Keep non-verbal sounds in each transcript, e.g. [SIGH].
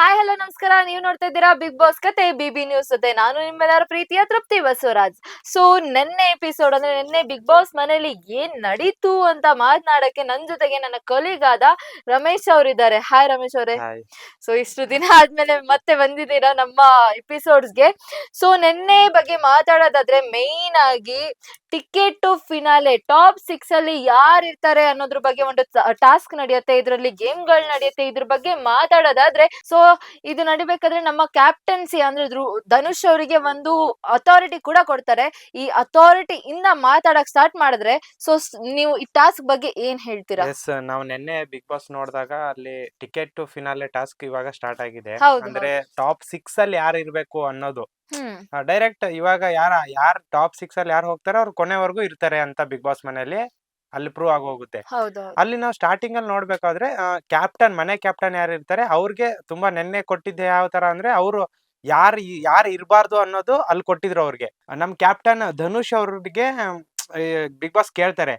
Hi hello ನಮಸ್ಕಾರ. ನೀವು ನೋಡ್ತಾ ಇದ್ದೀರಾ ಬಿಗ್ ಬಾಸ್ ಕತೆ ಬಿಬಿ ನ್ಯೂಸ್ ಜೊತೆ. ನಾನು ನಿಮ್ಮೆಲ್ಲರ ಪ್ರೀತಿಯ ತೃಪ್ತಿ ಬಸವರಾಜ್. ಸೊ ನೆನ್ನೆ ಎಪಿಸೋಡ್ ಅಂದ್ರೆ ನೆನ್ನೆ ಬಿಗ್ ಬಾಸ್ ಮನೇಲಿ ಏನ್ ನಡೀತು ಅಂತ ಮಾತನಾಡಕ್ಕೆ ನನ್ ಜೊತೆಗೆ ನನ್ನ ಕೊಲಿಗಾದ ರಮೇಶ್ ಅವರಿದ್ದಾರೆ. ಹಾಯ್ ರಮೇಶ್ ಅವರೇ. ಸೊ ಇಷ್ಟು ದಿನ ಆದ್ಮೇಲೆ ಮತ್ತೆ ಬಂದಿದ್ದೀರಾ ನಮ್ಮ ಎಪಿಸೋಡ್ಸ್ಗೆ ಸೊ ನೆನ್ನೆ ಬಗ್ಗೆ ಮಾತಾಡೋದಾದ್ರೆ ಮೇನ್ ಆಗಿ ticket to finale top six ಅಲ್ಲಿ ಯಾರು ಇರ್ತಾರೆ ಅನ್ನೋದ್ರ ಬಗ್ಗೆ ಒಂದು ಟಾಸ್ಕ್ ನಡೆಯುತ್ತೆ ಇದರಲ್ಲಿ ಗೇಮ್ಗಳು ನಡೆಯುತ್ತೆ ಇದ್ರ ಬಗ್ಗೆ ಮಾತಾಡೋದಾದ್ರೆ ಸೊ ಇದು ನಡಿಬೇಕಾದ್ರೆ ನಮ್ಮ ಕ್ಯಾಪ್ಟನ್ಸಿ ಅಂದ್ರೆ ಧನುಷ್ ಅವರಿಗೆ ಒಂದು ಅಥಾರಿಟಿ ಕೂಡ ಕೊಡ್ತಾರೆ. ಈ ಅಥಾರಿಟಿ ಇಂದ ಮಾತಾಡಕ್ ಸ್ಟಾರ್ಟ್ ಮಾಡಿದ್ರೆ ಸೊ ನೀವು ಈ ಟಾಸ್ಕ್ ಬಗ್ಗೆ ಏನ್ ಹೇಳ್ತೀರಾ? ನಾವು ನಿನ್ನೆ ಬಿಗ್ ಬಾಸ್ ನೋಡಿದಾಗ ಅಲ್ಲಿ ಟಿಕೆಟ್ ಟು ಫಿನಾಲೆ ಟಾಸ್ಕ್ ಇವಾಗ ಸ್ಟಾರ್ಟ್ ಆಗಿದೆ. ಅಂದ್ರೆ ಟಾಪ್ ಸಿಕ್ಸ್ ಅಲ್ಲಿ ಯಾರು ಇರ್ಬೇಕು ಅನ್ನೋದು. ಹ್ಮ್. ಡೈರೆಕ್ಟ್ ಇವಾಗ ಯಾರ ಯಾರು ಟಾಪ್ ಸಿಕ್ಸ್ ಅಲ್ಲಿ ಯಾರು ಹೋಗ್ತಾರೆ ಅವ್ರು ಕೊನೆವರೆಗೂ ಇರ್ತಾರೆ ಅಂತ ಬಿಗ್ ಬಾಸ್ ಮನೆಯಲ್ಲಿ. ಅಲ್ಲಿ ಪ್ರೂವ್ ಆಗೋಗುತ್ತೆ. ಹೋಗುತ್ತೆ ಹೌದು ಅಲ್ಲಿ ನಾವು ಸ್ಟಾರ್ಟಿಂಗ್ ಅಲ್ಲಿ ನೋಡ್ಬೇಕಾದ್ರೆ ಕ್ಯಾಪ್ಟನ್ ಮನೆ ಕ್ಯಾಪ್ಟನ್ ಯಾರು ಇರ್ತಾರೆ ಅವ್ರಿಗೆ ತುಂಬಾ ನೆನ್ನೆ ಕೊಟ್ಟಿದ್ದೆ ಯಾವ ತರ ಅಂದ್ರೆ ಅವರು ಯಾರು ಯಾರು ಇರಬಾರ್ದು ಅನ್ನೋದು ಅಲ್ಲಿ ಕೊಟ್ಟಿದ್ರು ಅವ್ರಿಗೆ. ನಮ್ ಕ್ಯಾಪ್ಟನ್ ಧನುಷ್ ಅವ್ರಿಗೆ ಬಿಗ್ ಬಾಸ್ ಕೇಳ್ತಾರೆ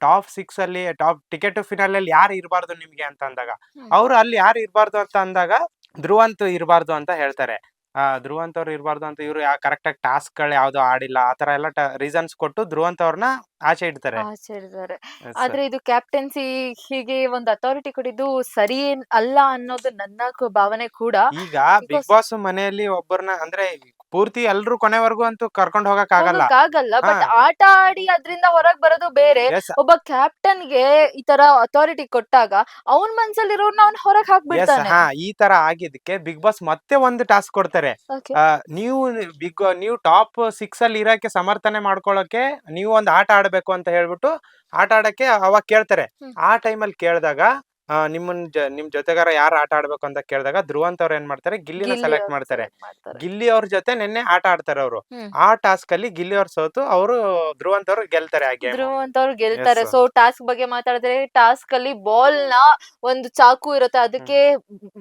ಟಾಪ್ ಸಿಕ್ಸ್ ಅಲ್ಲಿ ಟಾಪ್ ಟಿಕೆಟ್ ಫಿನಾಲ್ ಅಲ್ಲಿ ಯಾರು ಇರಬಾರ್ದು ನಿಮ್ಗೆ ಅಂತ ಅಂದಾಗ. ಹ್ಮ್. ಅವ್ರು ಅಲ್ಲಿ ಯಾರು ಇರಬಾರ್ದು ಅಂತ ಅಂದಾಗ ಧ್ರುವಂತ್ ಇರಬಾರ್ದು ಅಂತ ಹೇಳ್ತಾರೆ. ಆ ಧ್ರುವ್ ಅಂತವ್ರು ಇರಬಾರ್ದು ಅಂತ ಇವ್ರು ಕರೆಕ್ಟ್ ಆಗಿ ಟಾಸ್ಕ್ಗಳು ಯಾವ್ದು ಆಡಿಲ್ಲ ಆತರ ಎಲ್ಲ ರೀಸನ್ಸ್ ಕೊಟ್ಟು ಧ್ರುವಂತವ್ರನ್ನ ಆಚೆ ಇಡ್ತಾರೆ. ಆಚೆ ಇಡ್ತಾರೆ. ಆದ್ರೆ ಇದು ಕ್ಯಾಪ್ಟನ್ಸಿ ಹೀಗೆ ಒಂದು ಅಥಾರಿಟಿ ಕೊಟ್ಟಿದ್ದು ಸರಿ ಏನ್ ಅಲ್ಲ ಅನ್ನೋದು ನನ್ನ ಕು- ಭಾವನೆ ಕೂಡ. ಈಗ ಬಿಗ್ ಬಾಸ್ ಮನೆಯಲ್ಲಿ ಒಬ್ಬರನ್ನ ಅಂದ್ರೆ ಪೂರ್ತಿ ಎಲ್ರು ಕೊನೆವರೆಗೂ ಅಂತೂ ಕರ್ಕೊಂಡ್ ಹೋಗಕ್ ಆಗಲ್ಲ ಆಗಲ್ಲ ಬಟ್ ಹಾ. ಆಟ ಆಡಿ ಅದ್ರಿಂದ ಹೊರಗ್ ಬರೋದು ಬೇರೆ. ಎಸ್ ಒಬ್ಬ ಕ್ಯಾಪ್ಟನ್ಗೆ ಈ ತರ ಅಥಾರಿಟಿ ಕೊಟ್ಟಾಗ ಅವನ್ ಮನ್ಸಲ್ಲಿರೋರ್ನ ಅವ್ನ್ ಹೊರಗ್ ಹಾಕ್ಬಿಡ್ತಾನೆ. ಹಾ ಈ ತರ ಆಗಿದ್ದಕ್ಕೆ ಬಿಗ್ ಬಾಸ್ ಮತ್ತೆ ಒಂದು ಟಾಸ್ಕ್ ಕೊಡ್ತಾರೆ ಆ, ನೀವು ಬಿಗ್ ನೀವು ಟಾಪ್ ಸಿಕ್ಸ್ ಅಲ್ಲಿ ಇರಕ್ಕೆ ಸಮರ್ಥನೆ ಮಾಡ್ಕೊಳಕ್ಕೆ ನೀವು ಒಂದು ಆಟ ಆಡ್ಬೇಕು ಅಂತ ಹೇಳ್ಬಿಟ್ಟು ಆಟ ಆಡಕ್ಕೆ ಅವಾಗ ಕೇಳ್ತಾರೆ. ಆ ಟೈಮಲ್ಲಿ ಕೇಳಿದಾಗ ನಿಮ್ಮನ್ ಜ- ನಿಮ್ ಜೊತೆಗಾರ ಯಾರು ಆಟ ಆಡ್ಬೇಕು ಅಂತ ಕೇಳಿದಾಗ ಧ್ರುವಂತ್ ಅವ್ರು ಏನ್ ಮಾಡ್ತಾರೆ ಗಿಲ್ಲಿನ ಗಿಲ್ಲಿ ಸೆಲೆಕ್ಟ್ ಅವ್ರು ಮಾಡ್ತಾರೆ. ಗಿಲ್ಲಿ ಅವ್ರ ಜೊತೆ ನಿನ್ನೆ ಆಟ ಆಡ್ತಾರೆ ಅವರು ಹ್ಮ್. ಆ ಟಾಸ್ಕ್ ಅಲ್ಲಿ ಗಿಲ್ಲಿ ಅವ್ರು ಸೋತು ಅವರು ಧ್ರುವಂತ ಅವ್ರು ಗೆಲ್ತಾರೆ ಆ ಗೇಮ್ ಧ್ರುವ್ ಅಂತ ಅವ್ರು ಗೆಲ್ತಾರೆ. ಸೊ ಟಾಸ್ಕ್ ಬಗ್ಗೆ ಮಾತಾಡಿದ್ರೆ ಟಾಸ್ಕ್ ಅಲ್ಲಿ ಬಾಲ್ನ ಒಂದು ಚಾಕು ಇರುತ್ತೆ ಅದಕ್ಕೆ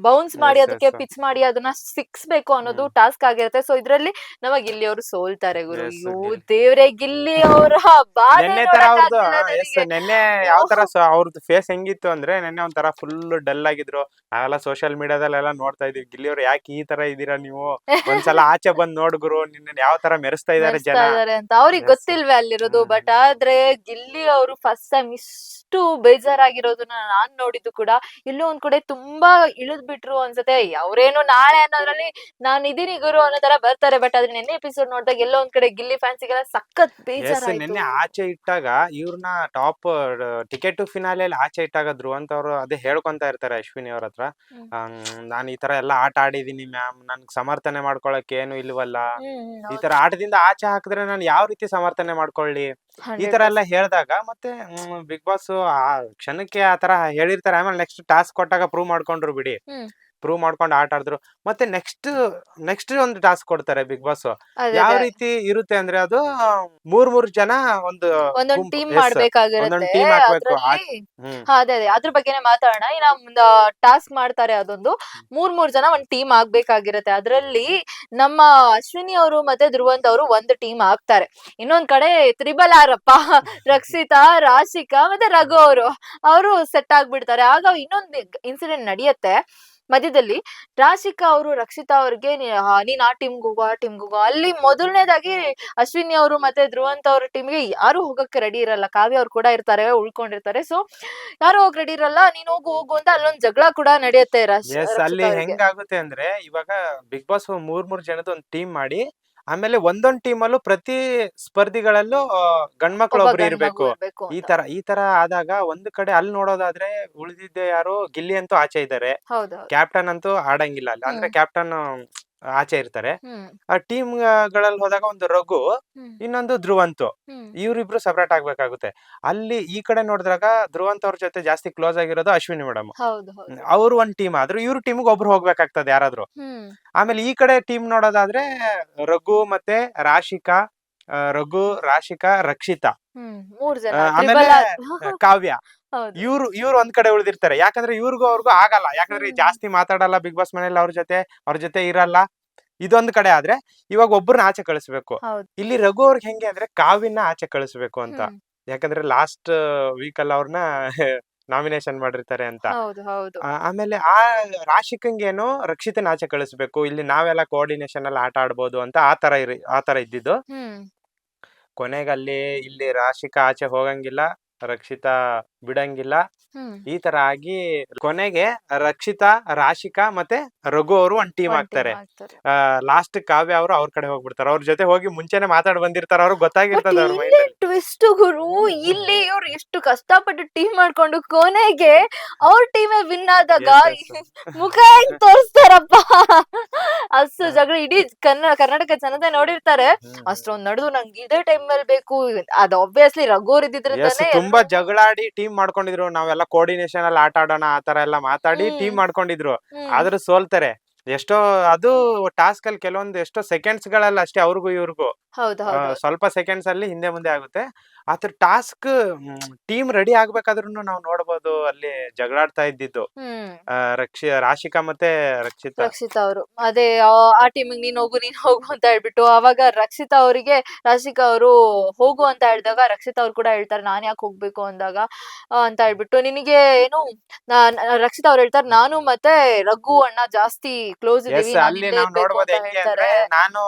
ಬೌನ್ಸ್ ಮಾಡಿ Yes, ಅದಕ್ಕೆ yes. ಪಿಚ್ ಮಾಡಿ ಅದನ್ನ ಸಿಕ್ಸ್ಬೇಕು ಅನ್ನೋದು ಟಾಸ್ಕ್ ಆಗಿರುತ್ತೆ ಸೊ ಇದ್ರಲ್ಲಿ ನಮ್ಮ ಗಿಲ್ಲಿ ಅವರು ಸೋಲ್ತಾರೆ ಗುರು Yes, ಅಯ್ಯೋ ಗಿಲ್ಲಿ. ದೇವ್ರೆ ಗಿಲ್ಲಿ ಅವರ ಬಾಧೆ ನೆನ್ನೆ ತರ ಅವ್ರದ್ದು ನೋಡಕ್ಕಾಗ್ತಿಲ್ಲ ಎಸ್ ನನಗೆ. ನೆನ್ನೆ ಯಾವ ತರ ಅವ್ರದ್ದು ಫೇಸ್ ಹೆಂಗಿತ್ತು ಅಂದ್ರೆ ನೆನ್ನೆ ಒಂಥರ ಫುಲ್ ಡಲ್ ಆಗಿದ್ರು. ನಾವೆಲ್ಲ ಸೋಷಿಯಲ್ ಮೀಡಿಯಾದಲ್ಲೆಲ್ಲ ನೋಡ್ತಾ ಇದೀವಿ. ಗಿಲ್ಲಿ ಅವ್ರು ಯಾಕೆ ಈ ತರ ಇದೀರಾ ನೀವು? ಒಂದ್ಸಲ ಆಚೆ ಬಂದ್ ನೋಡ್ಗುರು ನಿನ್ನ ಯಾವ ತರ ಮೆರೆಸ್ತಾ ಇದಾರೆ ಜನ? ಅಂತ. ಅವ್ರಿಗೆ ಗೊತ್ತಿಲ್ವೇ ಅಲ್ಲಿರೋದು ಬಟ್ ಆದ್ರೆ ಗಿಲ್ಲಿ ಅವರು ಫಸ್ಟ್ ಟೈಮ್ ಇಷ್ಟು ಬೇಜಾರಾಗಿರೋದನ್ನ ನಾನ್ ನೋಡಿದ್ದು ಕೂಡ ಎಲ್ಲೋ ಒಂದ್ ಕಡೆ ತುಂಬಾ ಇಳಿದ್ ಬಿಟ್ರು ಅನ್ಸತ್ತೆ. ಅವ್ರೇನು ನಾಳೆ ಅನ್ನೋದ್ರಲ್ಲಿ ನಾನ್ ಇದೀನಿ ಗುರು ಅನ್ನೋ ತರ ಬರ್ತಾರೆ. ಬಟ್ ಆದ್ರೆ ನೆನ್ನೆ ಎಪಿಸೋಡ್ ನೋಡಿದಾಗ ಎಲ್ಲೋ ಒಂದ್ ಕಡೆ ಗಿಲ್ಲಿ ಫ್ಯಾನ್ಸಿಗೆಲ್ಲ ಸಖತ್ ಬೇಜಾರ ನಿನ್ನೆ ಆಚೆ ಇಟ್ಟಾಗ ಇವ್ರನ್ನ ಟಾಪ್ ಟಿಕೆಟ್ ಫಿನಾಲೆ ಆಚೆ ಇಟ್ಟಾಗ ಅಂತ ಅವರು ಅದೇ ಹೇಳ್ಕೊಂತ ಇರ್ತಾರೆ ಅಶ್ವಿನಿ ಅವ್ರ ಹತ್ರ. ನಾನ್ ನಾನು ಈ ತರ ಎಲ್ಲ ಆಟ ಆಡಿದೀನಿ ಮ್ಯಾಮ್ ನನ್ಗೆ ಸಮರ್ಥನೆ ಮಾಡ್ಕೊಳಕ್ ಏನು ಇಲ್ವಲ್ಲ. ಈ. ತರ ಆಟದಿಂದ ಆಚೆ ಹಾಕಿದ್ರೆ ನಾನು ಯಾವ ರೀತಿ ಸಮರ್ಥನೆ ಮಾಡ್ಕೊಳ್ಳಿ? ಈ ತರ ಎಲ್ಲ ಹೇಳಿದಾಗ ಮತ್ತೆ ಬಿಗ್ ಬಾಸ್ ಆ ಕ್ಷಣಕ್ಕೆ ಆ ತರ ಹೇಳಿರ್ತಾರೆ. ಆಮೇಲೆ ನೆಕ್ಸ್ಟ್ ಟಾಸ್ಕ್ ಕೊಟ್ಟಾಗ ಪ್ರೂವ್ ಮಾಡ್ಕೊಂಡ್ರು ಬಿಡಿ. ಪ್ರೂವ್ ಮಾಡ್ಕೊಂಡು ಆಟ ಆಡಿದ್ರು. ಮತ್ತೆ ನೆಕ್ಸ್ಟ್ ನೆಕ್ಸ್ಟ್ ಒಂದು ಟಾಸ್ಕ್ ಕೊಡ್ತಾರೆ ಬಿಗ್ ಬಾಸ್ ಯಾವ ರೀತಿ ಇರುತ್ತೆ ಅಂದ್ರೆ ಅದು ಮೂರ್ ಮೂರ್ ಜನ ಒಂದು ಒಂದೊಂದ್ ಟೀಮ್ ಮಾಡ್ಬೇಕಾಗಿರುತ್ತೆ. ಅದೇ ಅದೇ. ಅದ್ರ ಬಗ್ಗೆನೇ ಮಾತಾಡೋಣ. ಇನ್ನ ಒಂದು ಟಾಸ್ಕ್ ಮಾಡ್ತಾರೆ ಅದೊಂದು. ಮೂರ್ ಮೂರ್ ಜನ ಒಂದ್ ಟೀಮ್ ಆಗ್ಬೇಕಾಗಿರುತ್ತೆ. ಅದ್ರಲ್ಲಿ ನಮ್ಮ ಅಶ್ವಿನಿ ಅವರು ಮತ್ತೆ ಧ್ರುವಂತ್ ಅವರು ಒಂದು ಟೀಮ್ ಆಗ್ತಾರೆ ಇನ್ನೊಂದ್ ಕಡೆ ತ್ರಿಬಲ್ ಆರಪ್ಪ ರಕ್ಷಿತಾ ರಾಶಿಕಾ ಮತ್ತೆ ರಘು ಅವರು. ಅವರು ಸೆಟ್ ಆಗ್ಬಿಡ್ತಾರೆ. ಆಗ ಇನ್ನೊಂದು ಇನ್ಸಿಡೆಂಟ್ ನಡೆಯುತ್ತೆ. ಮಧ್ಯದಲ್ಲಿ ರಾಶಿಕಾ ಅವರು ರಕ್ಷಿತಾ ಅವ್ರಿಗೆ ನೀನ್ ಆ ಟೀಮ್ಗೆ ಹೋಗೋ ಆ ಟೀಮ್ಗೆ ಹೋಗೋ. ಅಲ್ಲಿ ಮೊದಲನೇದಾಗಿ ಅಶ್ವಿನಿ ಅವರು ಮತ್ತೆ ಧ್ರುವಂತ ಅವ್ರ ಟೀಮ್ಗೆ ಯಾರು ಹೋಗಕ್ಕೆ ರೆಡಿ ಇರಲ್ಲ. ಕಾವ್ಯ ಅವ್ರು ಕೂಡ ಇರ್ತಾರೆ ಉಳ್ಕೊಂಡಿರ್ತಾರೆ. ಸೊ ಯಾರು ಹೋಗ್ ರೆಡಿ ಇರಲ್ಲ. ನೀನ್ ಹೋಗು ಹೋಗು ಅಂತ ಅಲ್ಲೊಂದ್ ಜಗಳ ಕೂಡ ನಡೆಯುತ್ತೆ ಅಲ್ಲಿ. ಹೆಂಗಾಗುತ್ತೆ ಅಂದ್ರೆ ಇವಾಗ ಬಿಗ್ ಬಾಸ್ ಮೂರ್ ಮೂರ್ ಜನದ ಒಂದ್ ಟೀಮ್ ಮಾಡಿ ಆಮೇಲೆ ಒಂದೊಂದ್ ಟೀಮಲ್ಲೂ ಅಲ್ಲೂ ಪ್ರತಿ ಸ್ಪರ್ಧಿಗಳಲ್ಲೂ ಗಂಡ್ಮಕ್ಳು ಒಬ್ರು ಇರ್ಬೇಕು. ಈ ತರ ಈ ತರ ಆದಾಗ ಒಂದ್ ಕಡೆ ಅಲ್ಲಿ ನೋಡೋದಾದ್ರೆ ಉಳಿದಿದ್ದೆ ಯಾರು ಗಿಲ್ಲಿ ಅಂತೂ ಆಚೆ ಹೌದು. ಕ್ಯಾಪ್ಟನ್ ಅಂತೂ ಆಡಂಗಿಲ್ಲ ಅಲ್ಲಿ. ಅಂದ್ರೆ ಕ್ಯಾಪ್ಟನ್ ಆಚೆ ಇರ್ತಾರೆ. ಆ ಟೀಮ್ಗಳಲ್ಲಿ ಹೋದಾಗ ಒಂದು ರಘು ಇನ್ನೊಂದು ಧ್ರುವಂತು. ಇವರಿಬ್ರು ಸಪರೇಟ್ ಆಗ್ಬೇಕಾಗುತ್ತೆ. ಅಲ್ಲಿ ಈ ಕಡೆ ನೋಡಿದಾಗ ಧ್ರುವಂತ ಅವ್ರ ಜೊತೆ ಜಾಸ್ತಿ ಕ್ಲೋಸ್ ಆಗಿರೋದು ಅಶ್ವಿನಿ ಮೇಡಮ್ ಅವ್ರು ಒಂದ್ ಟೀಮ್ ಆದ್ರು ಇವ್ರ ಟೀಮ್ ಒಬ್ರು ಹೋಗ್ಬೇಕಾಗ್ತದೆ ಯಾರಾದ್ರೂ. ಆಮೇಲೆ ಈ ಕಡೆ ಟೀಮ್ ನೋಡೋದಾದ್ರೆ ರಘು ಮತ್ತೆ ರಾಶಿಕಾ ರಘು ರಾಶಿಕಾ ರಕ್ಷಿತಾ. ಆಮೇಲೆ ಕಾವ್ಯ. ಇವ್ರು ಇವ್ರು ಒಂದ್ ಕಡೆ ಉಳಿದಿರ್ತಾರೆ. ಯಾಕಂದ್ರೆ ಇವ್ರಿಗೂ ಅವ್ರಿಗೂ ಆಗಲ್ಲ. ಯಾಕಂದ್ರೆ ಜಾಸ್ತಿ ಮಾತಾಡಲ್ಲ ಬಿಗ್ ಬಾಸ್ ಮನೇಲಿ ಅವ್ರ ಜೊತೆ ಅವ್ರ ಜೊತೆ ಇರಲ್ಲ. ಇದೊಂದ್ ಕಡೆ ಆದ್ರೆ ಇವಾಗ ಒಬ್ಬರನ್ನ ಆಚೆ ಕಳಿಸ್ಬೇಕು. ಇಲ್ಲಿ ರಘು ಅವ್ರಿಗೆ ಹೆಂಗೆ ಅಂದ್ರೆ ಕಾವಿನ ಆಚೆ ಕಳಿಸ್ಬೇಕು ಅಂತ. ಯಾಕಂದ್ರೆ ಲಾಸ್ಟ್ ವೀಕ್ ಅಲ್ಲಿ ಅವ್ರನ್ನ ನಾಮಿನೇಷನ್ ಮಾಡಿರ್ತಾರೆ ಅಂತ. ಆಮೇಲೆ ಆ ರಾಶಿಕಂಗೇನು ರಕ್ಷಿತನ ಆಚೆ ಕಳಿಸ್ಬೇಕು. ಇಲ್ಲಿ ನಾವೆಲ್ಲ ಕೋಆರ್ಡಿನೇಷನ್ ಅಲ್ಲಿ ಆಟ ಆಡ್ಬೋದು ಅಂತ ಆ ತರ ಇರಿ ಆ ತರ ಇದ್ದಿದ್ದು. ಕೊನೆಗಲ್ಲಿ ಇಲ್ಲಿ ರಾಶಿಕಾ ಆಚೆ ಹೋಗಂಗಿಲ್ಲ. ರಕ್ಷಿತಾ ಬಿಡಂಗಿಲ್ಲ. ಹ್ಮ್. ಈ ತರ ಆಗಿ ಕೊನೆಗೆ ರಕ್ಷಿತಾ ರಾಶಿಕಾ ಮತ್ತೆ ರಘು ಅವರು ಒಂದ್ ಟೀಮ್ ಆಗ್ತಾರೆ. ಆಗ್ತಾರೆ. ಲಾಸ್ಟ್ ಕಾವ್ಯ ಅವರು ಅವ್ರ ಕಡೆ ಹೋಗ್ಬಿಡ್ತಾರೆ. ಅವ್ರ ಜೊತೆ ಹೋಗಿ ಮುಂಚೆನೆ ಮಾತಾಡ್ ಬಂದಿರ್ತಾರ. ಅವ್ರಿಗೆ ಗೊತ್ತಾಗಿರ್ತದೆ ಅವ್ರ ಮೈಂಡ್ ಟ್ವಿಸ್ಟ್ ಗುರು ಇಲ್ಲಿ ಇವ್ರು ಎಷ್ಟು ಕಷ್ಟಪಟ್ಟು ಟೀಮ್ ಮಾಡ್ಕೊಂಡು ಕೊನೆಗೆ ಅವ್ರ ಟೀಮ್ ವಿನ್ ಆದಾಗ. [LAUGHS] ಮುಖ ಹೆಂಗ್ ತೋರಿಸ್ತಾರಪ್ಪ? [LAUGHS] ಅಷ್ಟು ಜಗಳ ಇಡೀ ಕನ್ನಡ ಕರ್ನಾಟಕ ಜನತೆ ನೋಡಿರ್ತಾರೆ. ಅಷ್ಟೊಂದ್ ನಡೆದು ನಂಗೆ ಇದೇ ಟೈಮ್ ಅಲ್ಲಿ ಬೇಕು. ಅದ್ ಆಬ್ವಿಯಸ್ಲಿ ರಘುವರ್ ಇದ್ದಿದ್ರೆ ತುಂಬಾ ಜಗಳಾಡಿ ಟೀಮ್ ಮಾಡ್ಕೊಂಡಿದ್ರು. ನಾವೆಲ್ಲ ಕೋರ್ಡಿನೇಷನ್ ಅಲ್ಲಿ ಆಟ ಆಡೋಣ ಆತರ ತರ ಎಲ್ಲ ಮಾತಾಡಿ ಟೀಮ್ ಮಾಡ್ಕೊಂಡಿದ್ರು. ಆದ್ರೂ ಸೋಲ್ತಾರೆ. ಎಷ್ಟೋ ಅದು ಟಾಸ್ಕ್ ಅಲ್ಲಿ ಕೆಲವೊಂದು ಎಷ್ಟೋ ಸೆಕೆಂಡ್ಸ್ ಗಳಲ್ಲ ಅಷ್ಟೇ ಅವ್ರಿಗೂ ಇವ್ರಿಗೂ. ಹೌದು ಆ, ಹೌದು. ಸ್ವಲ್ಪ ಸೆಕೆಂಡ್ಸ್ ಅಲ್ಲಿ ಹಿಂದೆ ಮುಂದೆ ಆಗುತ್ತೆ. ಆತರ ಟಾಸ್ಕ್ ಟೀಮ್ ರೆಡಿ ಆಗ್ಬೇಕಾದ್ರೂ ನಾವು ನೋಡ್ಬೋದು ಅಲ್ಲಿ ಜಗಳಾಡ್ತಾ ಇದ್ದಿದ್ದು. ಹ್ಮ್. ಆ, ರಕ್ಷಿ ರಾಶಿಕಾ ಮತ್ತೆ ರಕ್ಷಿತಾ. ರಕ್ಷಿತಾ ಅವರು. ಅದೇ ಆ- ಟೀಮ್ ಟೀಮಿಗೆ ನೀನ್ ಹೋಗು ನೀನ್ ಹೋಗು ಅಂತ ಹೇಳ್ಬಿಟ್ಟು ಅವಾಗ ರಕ್ಷಿತಾ ಅವರಿಗೆ ರಾಶಿಕಾ ಅವರು ಹೋಗು ಅಂತ ಹೇಳಿದಾಗ ರಕ್ಷಿತಾ ಅವ್ರು ಕೂಡ ಹೇಳ್ತಾರೆ ನಾನ್ ಯಾಕೆ ಹೋಗ್ಬೇಕು ಅಂದಾಗ ಆ, ಅಂತ ಹೇಳ್ಬಿಟ್ಟು. ನಿನಗೆ ಏನು ರಕ್ಷಿತ ರಕ್ಷಿತಾ ಅವ್ರು ಹೇಳ್ತಾರೆ ನಾನು ಮತ್ತೆ ರಘು ಅಣ್ಣ ಜಾಸ್ತಿ ಕ್ಲೋಸ್ ಎಸ್ ಅಲ್ಲಿ ನಾವು ನೋಡ್ಬೋದು ಹೆಂಗೆ ಅಂದ್ರೆ ನಾನು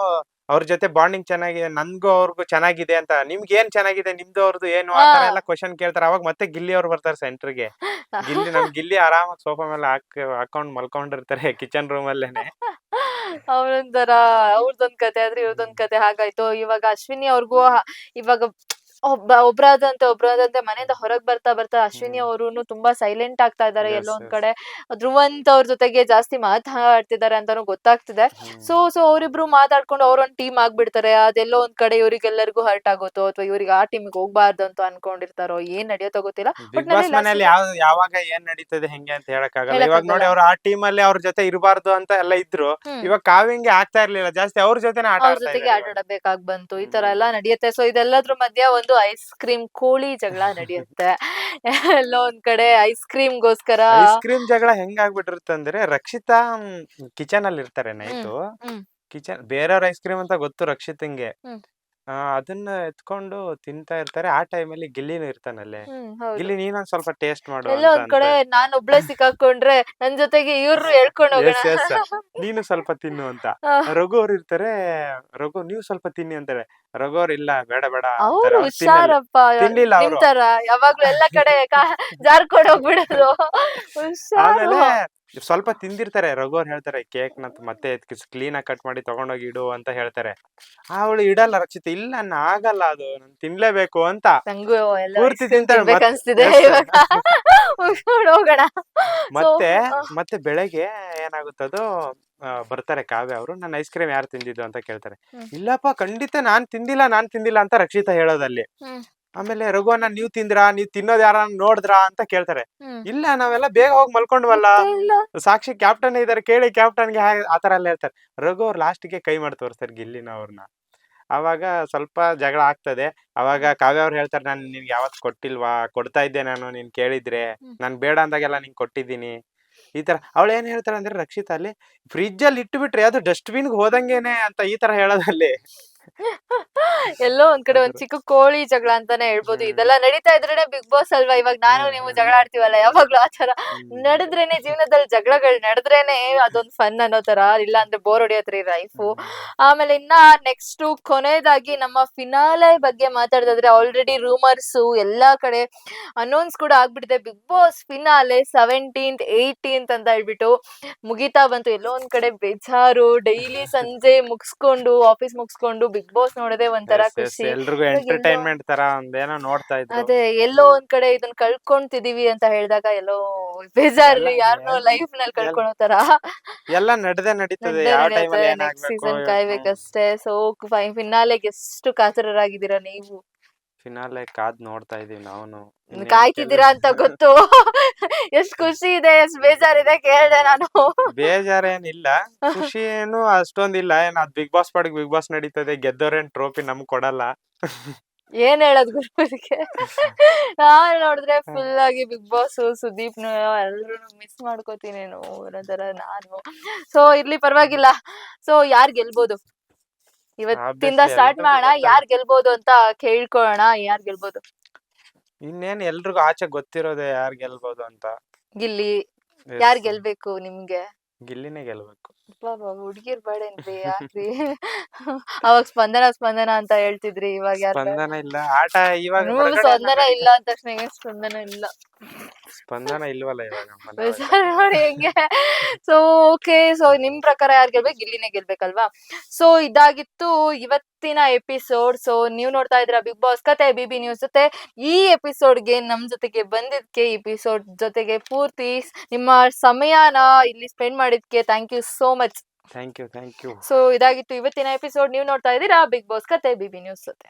ಅವ್ರ ಜೊತೆ ಬಾಂಡಿಂಗ್ ಚೆನ್ನಾಗಿದೆ ನನ್ಗೂ ಅವ್ರಿಗೂ ಚೆನ್ನಾಗಿದೆ ಅಂತ ನಿಮ್ಗೆ ಏನ್ ಚೆನ್ನಾಗಿದೆ ನಿಮ್ದು ಅವ್ರದ್ದು ಏನು ಆ ತರ. ಎಲ್ಲ ಕ್ವಶನ್ ಕೇಳ್ತಾರೆ. ಅವಾಗ ಮತ್ತೆ ಗಿಲ್ಲಿ ಅವ್ರು ಬರ್ತಾರೆ ಸೆಂಟರ್ಗೆ ಗಿಲ್ಲಿ ನಮ್ [LAUGHS] ಗಿಲ್ಲಿ ಆರಾಮಾಗಿ ಸೋಫಾ ಮೇಲೆ ಹಾಕ್ ಹಾಕೊಂಡ್ ಮಲ್ಕೊಂಡಿರ್ತಾರೆ [LAUGHS] ಕಿಚನ್ ರೂಮ್ ಅಲ್ಲೇನೆ. [LAUGHS] ಅವ್ರೊಂದರ ಅವ್ರದೊಂದ್ ಕತೆ ಆದ್ರೆ ಇವ್ರದೊಂದ್ ಕತೆ ಹಾಗಾಯ್ತು. ಇವಾಗ ಅಶ್ವಿನಿ ಅವ್ರಿಗೂ ಇವಾಗ ಒಬ್ಬ ಒಬ್ರಾದಂತೆ ಒಬ್ರಾದಂತೆ ಮನೆಯಿಂದ ಹೊರಗ್ ಬರ್ತಾ ಬರ್ತಾ ಅಶ್ವಿನಿ ಅವರುನು ಅವರು ತುಂಬಾ ಸೈಲೆಂಟ್ ಆಗ್ತಾ ಇದಾರೆ ಎಲ್ಲೋ ಒಂದ್ ಕಡೆ ಧ್ರುವಂತ ಅವ್ರ ಜೊತೆಗೆ ಜಾಸ್ತಿ ಮಾತಾಡ್ತಿದ್ದಾರೆ ಅಂತಾನು ಗೊತ್ತಾಗ್ತಿದೆ. ಸೊ ಸೊ ಅವರಿಬ್ರು ಮಾತಾಡ್ಕೊಂಡು ಅವ್ರೊಂದ್ ಟೀಮ್ ಆಗ್ಬಿಡ್ತಾರೆ. ಅದೆಲ್ಲೋ ಒಂದ್ ಕಡೆ ಇವ್ರಿಗೆಲ್ಲರಿಗೂ ಹರ್ಟ್ ಆಗುತ್ತೋ ಅಥವಾ ಇವ್ರಿಗೆ ಆ ಟೀಮಿಗೆ ಹೋಗ್ಬಾರ್ದು ಅಂತ ಅನ್ಕೊಂಡಿರ್ತಾರೋ ಏನ್ ನಡೆಯುತ್ತೋ ಗೊತ್ತಿಲ್ಲ. ಯಾವಾಗ ಏನ್ ನಡೀತದೆ ಹೆಂಗೆ ಅಂತ ಹೇಳಕ್ ಆಗಲ್ಲ ಇವಾಗ ನೋಡಿ ಅವ್ರು ಆ ಟೀಮ್ ಅಲ್ಲಿ ಅವ್ರ ಜೊತೆ ಇರಬಾರ್ದು ಅಂತ ಎಲ್ಲ ಇದ್ರು. ಇವಾಗ ಕಾವ್ಯಂಗೆ ಆಗ್ತಾ ಇರ್ಲಿಲ್ಲ. ಜಾಸ್ತಿ ಅವ್ರ ಜೊತೆ ಆಟ ಜೊತೆಗೆ ಆಟ. ಆಡಬೇಕಾಗ್ ಬಂತು. ಈ ತರ. ಎಲ್ಲ ನಡೆಯುತ್ತೆ. ಸೊ ಇದೆಲ್ಲದ್ರ ಮಧ್ಯ ಒಂದು ಐಸ್ ಕ್ರೀಮ್ ಕೋಳಿ ಜಗಳ ನಡೆಯುತ್ತೆ. ಎಲ್ಲೋ ಒಂದ್ ಕಡೆ ಐಸ್ ಕ್ರೀಮ್ ಗೋಸ್ಕರ ಐಸ್ ಕ್ರೀಮ್ ಜಗಳ ಹೆಂಗಾಗ್ಬಿಟ್ಟಿರುತ್ತಂದ್ರೆ ರಕ್ಷಿತಾ ಕಿಚನ್ ಅಲ್ಲಿ ಇರ್ತಾರೆ ನೈಟು. ಕಿಚನ್ ಬೇರೆಯವ್ರ ಐಸ್ ಕ್ರೀಮ್ ಅಂತ ಗೊತ್ತು ರಕ್ಷಿತಂಗೆ. ಆ, ಅದನ್ನ ಎತ್ಕೊಂಡು ತಿಂತಾ ಇರ್ತಾರೆ. ಆ ಟೈಮಲ್ಲಿ ಗಿಲ್ಲಿನೂ ಇರ್ತಾನಲ್ಲೇ. ಹ್ಮ್ ಹೌದು. ಗಿಲ್ಲಿ ನೀನೊಂದ್ ಸ್ವಲ್ಪ ಟೇಸ್ಟ್ ಮಾಡು ಎಲ್ಲೋ ಅಂತ ಒಂದ್ ಕಡೆ ನಾನ್ ಒಬ್ಳೆ ಸಿಕ್ಕಾಕೊಂಡ್ರೆ ನನ್ ಜೊತೆಗೆ ಇವ್ರು ಹೇಳ್ಕೊಂಡು [LAUGHS] ಹೋಗೋಣ. ನೀನು ಸ್ವಲ್ಪ ತಿನ್ನು ಅಂತ. [LAUGHS] ಆ. ರಘು ಅವ್ರು ಇರ್ತಾರೆ. ರಘು ನೀವು ಸ್ವಲ್ಪ ತಿನ್ನಿ ಅಂತಾರೆ. ರಘು ಅವ್ರು ಇಲ್ಲ ಬೇಡ ಬೇಡ ಅಂತಾರೆ. ಅವ್ರು ಅವ್ರು ತಿನ್ನಲ್ಲ. ಹುಷಾರಪ್ಪ. ತಿನ್ಲಿಲ್ಲ ನಿಮ್ ಅವ್ರು. ತರ ಯಾವಾಗ್ಲೂ ಎಲ್ಲ ಕಡೆ ಕಾ- ಜಾರ್ಕೊಂಡ್ ಹೋಗ್ಬಿಡೋದು. [LAUGHS] ಹುಷಾರು. ಆಮೇಲೆ ಸ್ವಲ್ಪ ತಿಂದಿರ್ತಾರೆ. ರಘು ಅವ್ರು ಹೇಳ್ತಾರೆ ಕೇಕ್ನ ಮತ್ತೆ ಕ್ಲೀನ್ ಆಗಿ ಕಟ್ ಮಾಡಿ ತಗೊಂಡೋಗಿ ಇಡು ಅಂತ ಹೇಳ್ತಾರೆ. ಅವಳು ಇಡಲ್ಲ ರಕ್ಷಿತ ಇಲ್ಲ ನಾನು ಆಗಲ್ಲ ಅದು ನಾನು ತಿನ್ಲೇಬೇಕು ಅಂತ ಪೂರ್ತಿ ತಿಂತಾಳೆ. ಮತ್ತೆ ಮತ್ತೆ ಬೆಳಗ್ಗೆ ಏನಾಗುತ್ತದು ಬರ್ತಾರೆ ಕಾವ್ಯ ಅವರು ನನ್ನ ಐಸ್ ಕ್ರೀಮ್ ಯಾರು ತಿಂದಿದ್ದು? ಅಂತ ಕೇಳ್ತಾರೆ. ಇಲ್ಲಪ್ಪ ಖಂಡಿತ ನಾನ್ ತಿಂದಿಲ್ಲ ನಾನ್ ತಿಂದಿಲ್ಲ ಅಂತ ರಕ್ಷಿತಾ ಹೇಳೋದಲ್ಲಿ. ಆಮೇಲೆ ರಘುವನ್ನ ನೀವ್ ತಿಂದ್ರಾ? ನೀವ್ ತಿನ್ನೋದ್ ಯಾರ ನೋಡಿದ್ರಾ ಅಂತ ಕೇಳ್ತಾರೆ. ಇಲ್ಲ ನಾವೆಲ್ಲ ಬೇಗ ಹೋಗಿ ಮಲ್ಕೊಂಡ್ವಲ್ಲ? ಸಾಕ್ಷಿ ಕ್ಯಾಪ್ಟನ್ ಇದಾರೆ ಕೇಳಿ ಕ್ಯಾಪ್ಟನ್ಗೆ ಆತರ ಎಲ್ಲ ಹೇಳ್ತಾರೆ. ರಘು ಅವ್ರು ಲಾಸ್ಟ್ಗೆ ಕೈ ಮಾಡಿ ತೋರಿಸ್ತಾರೆ ಗಿಲ್ಲಿನ ಅವ್ರನ್ನ ಅವಾಗ ಸ್ವಲ್ಪ ಜಗಳ ಆಗ್ತದೆ. ಅವಾಗ ಕಾವ್ಯ ಅವ್ರು ಹೇಳ್ತಾರೆ ನಾನು ನಿನ್ಗೆ ಯಾವತ್ ಕೊಟ್ಟಿಲ್ವಾ? ಕೊಡ್ತಾ ಇದ್ದೆ ನಾನು ನೀನ್ ಕೇಳಿದ್ರೆ. ನಾನು ನಾನ್ ಬೇಡ ಅಂದಾಗೆಲ್ಲ ನಿಂಗೆ ಕೊಟ್ಟಿದ್ದೀನಿ. ಈ ತರ ಅವಳು ಏನ್ ಹೇಳ್ತಾಳೆ ಅಂದ್ರೆ ರಕ್ಷಿತಾ ಅಲ್ಲಿ ಫ್ರಿಜ್ ಅಲ್ಲಿ ಇಟ್ಟು ಬಿಟ್ರೆ ಅದು ಡಸ್ಟ್ಬಿನ್ ಹೋದಂಗೇನೆ ಅಂತ ಈ ತರ ಹೇಳೋದಲ್ಲಿ ಎಲ್ಲೋ ಒಂದ್ ಕಡೆ ಒಂದ್ ಚಿಕ್ಕ [LAUGHS] ಕೋಳಿ ಜಗಳ ಅಂತಾನೆ ಹೇಳ್ಬೋದು. ಇದೆಲ್ಲ ನಡೀತಾ ಇದ್ರೇನೆ ಬಿಗ್ ಬಾಸ್ ಅಲ್ವಾ? ಇವಾಗ ನಾನು ನೀವು. ಜಗಳ ಆಡ್ತೀವಲ್ಲ ಯಾವಾಗ್ಲೂ ಆತರ. ನಡೆದ್ರೇನೆ ಜೀವನದಲ್ಲಿ ಜಗಳಗಳು ನಡೆದ್ರೇನೆ ಅದೊಂದ್ ಫನ್ ಅನ್ನೋ ತರ ಇಲ್ಲ ಅಂದ್ರೆ ಬೋರ್ ಹೊಡಿಯತ್ರಿ ಲೈಫು ಆಮೇಲೆ ಇನ್ನ ನೆಕ್ಸ್ಟ್ ಕೊನೆಯದಾಗಿ ನಮ್ಮ ಫಿನಾಲೆ ಬಗ್ಗೆ ಮಾತಾಡಿದ್ರೆ ಆಲ್ರೆಡಿ ರೂಮರ್ಸ್ ಎಲ್ಲಾ ಕಡೆ ಅನೌನ್ಸ್ ಕೂಡ ಆಗ್ಬಿಟ್ಟಿದೆ. Big boss finale seventeenth eighteenth ಅಂತ ಹೇಳ್ಬಿಟ್ಟು ಮುಗಿತಾ ಬಂತು. ಎಲ್ಲೋ ಒಂದ್ ಕಡೆ ಬೇಜಾರು. ಡೈಲಿ ಸಂಜೆ ಮುಗಿಸ್ಕೊಂಡು ಆಫೀಸ್ ಮುಗಿಸ್ಕೊಂಡು ಬಿಗ್ ಬಾಸ್ ನೋಡೋದೇ ಒಂಥರ ಖುಷಿ. ಎಲ್ರಿಗೂ ಎಂಟರ್ಟೈನ್ಮೆಂಟ್ ತರ ಒಂದೇನೋ ನೋಡ್ತಾ ಇದ್ರು. ಅದೇ ಎಲ್ಲೋ ಒಂದ್ ಕಡೆ ಇದನ್ನ ಕಳ್ಕೊಂತಿದೀವಿ ಅಂತ ಹೇಳಿದಾಗ ಎಲ್ಲೋ ಬೇಜಾರು ಯಾರನ್ನೋ ಲೈಫ್ನಲ್ಲಿ ಕಳ್ಕೊಳೋ ತರ. ಎಲ್ಲ ನಡೆದೇ ನಡೀತದೆ ನೆಕ್ಸ್ಟ್ ಏನಾಗ್ಬೇಕು ಸೀಸನ್ ಕಾಯ್ಬೇಕಷ್ಟೇ. ಸೊ ಫಿನಾಲೆಗೆ ಎಷ್ಟು ಕಾತರರಾಗಿದ್ದೀರಾ ನೀವು? ಫಿನಾಲೆ ಕಾದ್ ನೋಡ್ತಾ ಇದೀವಿ ನಾವು ಕಾಯ್ತಿದ್ದೀರಾ ಅಂತ ಗೊತ್ತು. ಎಷ್ಟ್ ಖುಷಿ ಇದೆ ಎಷ್ಟ್ ಬೇಜಾರಿದೆ ಕೇಳ್ದೆ ನಾನು. ಬೇಜಾರೇನಿಲ್ಲ. ಖುಷಿ ಏನು ಅಷ್ಟೊಂದಿಲ್ಲ. ಏನ್ ಅದ್ ಬಿಗ್ ಬಾಸ್ ಪಾಡಿಗೆ ಬಿಗ್ ಬಾಸ್ ನಡೀತದೆ ಗೆದ್ದೋರೇನ್ ಟ್ರೋಫಿ ನಮ್ಗ್ ಕೊಡಲ್ಲ. ಏನ್ ಹೇಳದ್ ಗುರುಪುರಿಗೆ ನಾನ್ ನೋಡಿದ್ರೆ ಫುಲ್ ಆಗಿ ಬಿಗ್ ಬಾಸ್ ಸುದೀಪ್ ಎಲ್ಲರೂ ಮಿಸ್ ಮಾಡ್ಕೋತೀನಿ ತರ ನಾನು. ಸೊ ಇರ್ಲಿ ಪರವಾಗಿಲ್ಲ. ಸೊ ಯಾರ್ ಗೆಲ್ಬೋದು? ಇವತ್ತಿಂದ ಸ್ಟಾರ್ಟ್ ಮಾಡೋಣ ಯಾರು ಗೆಲ್ಬೋದು ಅಂತ ಕೇಳ್ಕೊಳ್ಳೋಣ ಯಾರ್ ಗೆಲ್ಬೋದು? ಇನ್ನೇನ್ ಎಲ್ರಿಗೂ ಆಚೆ ಗೊತ್ತಿರೋದೆ ಯಾರು ಗೆಲ್ಬಹುದು ಅಂತ. ಗಿಲ್ಲಿ ಯಾರು ಗೆಲ್ಬೇಕು ನಿಮ್ಗೆ? ಗಿಲ್ಲಿನೇ ಗೆಲ್ಬೇಕು. ಹುಡ್ಗಿರ್ ಬೇಡೇನ್ರಿ ಯಾಕ್ರಿ? ಅವಾಗ ಸ್ಪಂದನ ಸ್ಪಂದನ ಅಂತ ಹೇಳ್ತಿದ್ರಿ ಇವಾಗ? ಸ್ಪಂದನ ಇಲ್ಲ ಆಟ ಇವಾಗ ಸ್ಪಂದನ ಇಲ್ಲ ಅಂದ ತಕ್ಷಣ ಸ್ಪಂದನ ಇಲ್ಲ? ಸ್ಪಂದನ ಇಲ್ವಲ್ಲ ಇವಾಗ ಬೇಜಾರ್ ಹೆಂಗೆ. ಸೊ ಓಕೆ ಸೊ ನಿಮ್ ಪ್ರಕಾರ ಯಾರು ಗೆಲ್ಬೇಕು? ಇಲ್ಲಿನೇ ಗೆಲ್ಬೇಕಲ್ವಾ? ಸೊ ಇದಾಗಿತ್ತು ಇವತ್ತಿನ ಎಪಿಸೋಡ್ ಸೊ ನೀವು ನೋಡ್ತಾ ಇದ್ರ ಬಿಗ್ ಬಾಸ್ ಕತೆ ಬಿ ಬಿ ನ್ಯೂಸ್ ಜೊತೆ. ಈ ಎಪಿಸೋಡ್ಗೆ ನಮ್ ಜೊತೆಗೆ ಬಂದಿದ್ಕೆ ಎಪಿಸೋಡ್ ಜೊತೆಗೆ ಪೂರ್ತಿ ನಿಮ್ಮ ಸಮಯನ ಇಲ್ಲಿ spend ಮಾಡಿದ್ಕೆ. Thank you so much thank you thank you so ಇದಾಗಿತ್ತು ಇವತ್ತಿನ ಎಪಿಸೋಡ್ ನೀವು ನೋಡ್ತಾ ಇದ್ದೀರಾ ಬಿಗ್ ಬಾಸ್ ಕತೆ ಬಿ ಬಿ ನ್ಯೂಸ್ ಜೊತೆ.